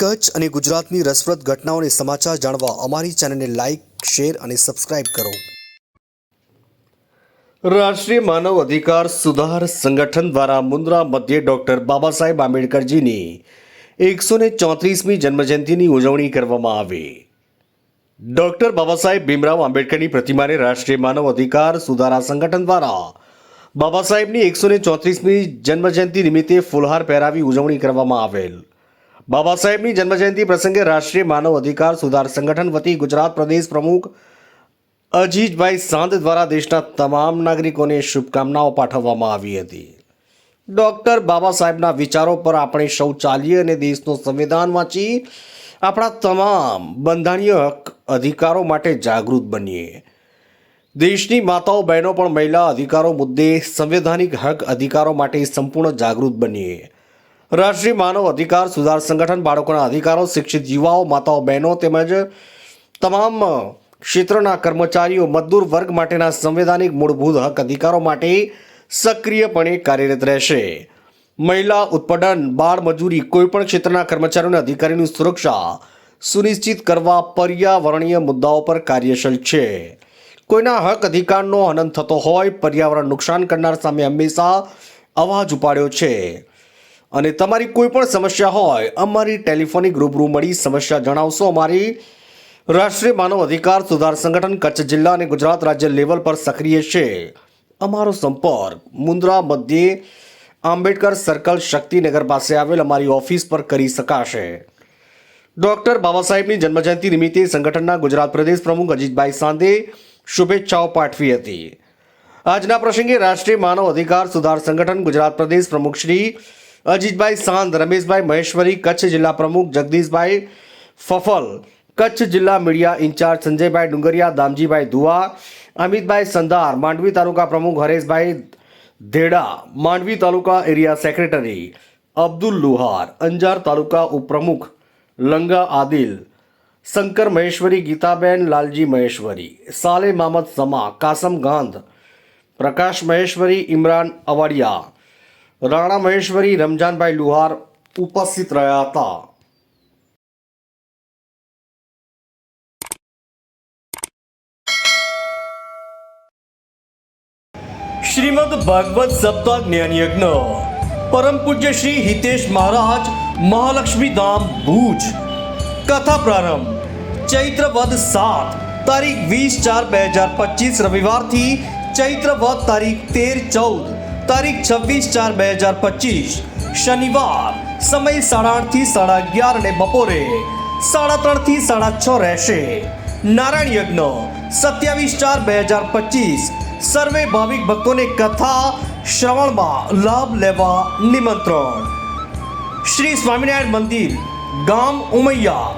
કચ્છ અને ગુજરાતની રસપ્રદ ઘટનાઓને સમાચાર જાણવા અમારી ચેનલને લાઇક શેર અને સબસ્ક્રાઇબ કરો. રાષ્ટ્રીય માનવ અધિકાર સુધાર સંગઠન દ્વારા મુન્દ્રા મધ્યે ડોક્ટર બાબા સાહેબ આંબેડકરજીની એકસો ને ચોત્રીસમી જન્મજયંતિની ઉજવણી કરવામાં આવી. ડોક્ટર બાબા સાહેબ ભીમરાવ આંબેડકરની પ્રતિમાને રાષ્ટ્રીય માનવ અધિકાર સુધારા સંગઠન દ્વારા બાબા સાહેબની એકસો ને ચોત્રીસમી જન્મજયંતિ નિમિત્તે ફુલહાર પહેરાવી ઉજવણી કરવામાં આવેલ. બાબા સાહેબની જન્મજયંતિ પ્રસંગે રાષ્ટ્રીય માનવ અધિકાર સુધાર સંગઠન વતી ગુજરાત પ્રદેશ પ્રમુખ અજીતભાઈ સાંત દ્વારા દેશના તમામ નાગરિકોને શુભકામનાઓ પાઠવવામાં આવી હતી. ડૉક્ટર બાબા સાહેબના વિચારો પર આપણે સૌ ચાલીએ અને દેશનું સંવિધાન વાંચી આપણા તમામ બંધારણીય હક અધિકારો માટે જાગૃત બનીએ. દેશની માતાઓ, બહેનો પણ મહિલા અધિકારો મુદ્દે સંવૈધાનિક હક અધિકારો માટે સંપૂર્ણ જાગૃત બનીએ. રાષ્ટ્રીય માનવ અધિકાર સુધાર સંગઠન બાળકોના અધિકારો, શિક્ષિત યુવાઓ, માતાઓ, બહેનો તેમજ તમામ ક્ષેત્રના કર્મચારીઓ, મજદૂર વર્ગ માટેના સંવૈધાનિક મૂળભૂત હક અધિકારો માટે સક્રિયપણે કાર્યરત રહેશે. મહિલા ઉત્પાદન, બાળ મજૂરી કોઈપણ ક્ષેત્રના કર્મચારીઓના અધિકારીની સુરક્ષા સુનિશ્ચિત કરવા પર્યાવરણીય મુદ્દાઓ પર કાર્યશીલ છે. કોઈના હક અધિકારનો હનન થતો હોય, પર્યાવરણ નુકસાન કરનાર સામે હંમેશા અવાજ ઉપાડ્યો છે. અને તમારી કોઈ પણ સમસ્યા હોય, અમારી ટેલિફોનિક રૂબરૂ મળી સમસ્યા જણાવશો. અમારી રાષ્ટ્રીય માનવ અધિકાર સુધાર સંગઠન કચ્છ જિલ્લા અને ગુજરાત રાજ્ય લેવલ પર સક્રિય છે. અમારો સંપર્ક મુન્દ્રા મધ્યે આંબેડકર સર્કલ શક્તિનગર પાસે આવેલ અમારી ઓફિસ પર કરી શકાશે. ડોક્ટર બાબા સાહેબની જન્મજયંતિ નિમિત્તે સંગઠનના ગુજરાત પ્રદેશ પ્રમુખ અજીતભાઈ સાંધે શુભેચ્છાઓ પાઠવી હતી. આજના પ્રસંગે રાષ્ટ્રીય માનવ અધિકાર સુધાર સંગઠન ગુજરાત પ્રદેશ પ્રમુખ શ્રી અજીતભાઈ સાંધ રમેશભાઈ મહેશ્વરી કચ્છ જિલ્લા પ્રમુખ જગદીશભાઈ ફફલ કચ્છ જિલ્લા મીડિયા ઇન્ચાર્જ સંજયભાઈ ડુંગરિયા દામજીભાઈ ધુવા અમિતભાઈ સંધાર માંડવી તાલુકા પ્રમુખ હરેશભાઈ ધેડા માંડવી તાલુકા એરિયા સેક્રેટરી અબ્દુલ લુહાર અંજાર તાલુકા ઉપપ્રમુખ લંગા આદિલ શંકર મહેશ્વરી ગીતાબેન લાલજી મહેશ્વરી સાલે મામદ સમા કાસમ ગાંધ પ્રકાશ મહેશ્વરી ઇમરાન અવાડિયા રાણા મહેશ્વરી, રમજાનભાઈ લુહાર ઉપસ્થિત રહ્યા હતા. શ્રીમદ ભાગવત સપ્તાહ જ્ઞાન યજ્ઞ પરમ પૂજ્ય શ્રી હિતેશ મહારાજ, મહાલક્ષ્મી ધામ ભુજ. કથા પ્રારંભ. ચૈત્ર વદ સાત, તારીખ વીસ ચાર બે હજાર પચીસ રવિવારથી ચૈત્ર વદ તારીખ તેર ચૌદ. તારીખ છવ્વીસ ચાર બે હજાર પચીસ, શનિવાર, સમય સાડા આઠથી સાડા અગિયાર અને બપોરે સાડા ત્રણથી સાડા છ રહેશે. નારાયણ યજ્ઞ, સત્યાવીસ ચાર બે હજાર પચીસ, સર્વે ભાવિક ભક્તોને કથા, શ્રવણમાં લાભ લેવા નિમંત્રણ. શ્રી સ્વામિનારાયણ મંદિર, ગામ ઉમૈયા.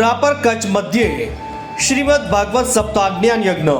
રાપર કચ્છ મધ્યે, શ્રીમદ ભાગવત સપ્તાહ જ્ઞાન યજ્ઞ.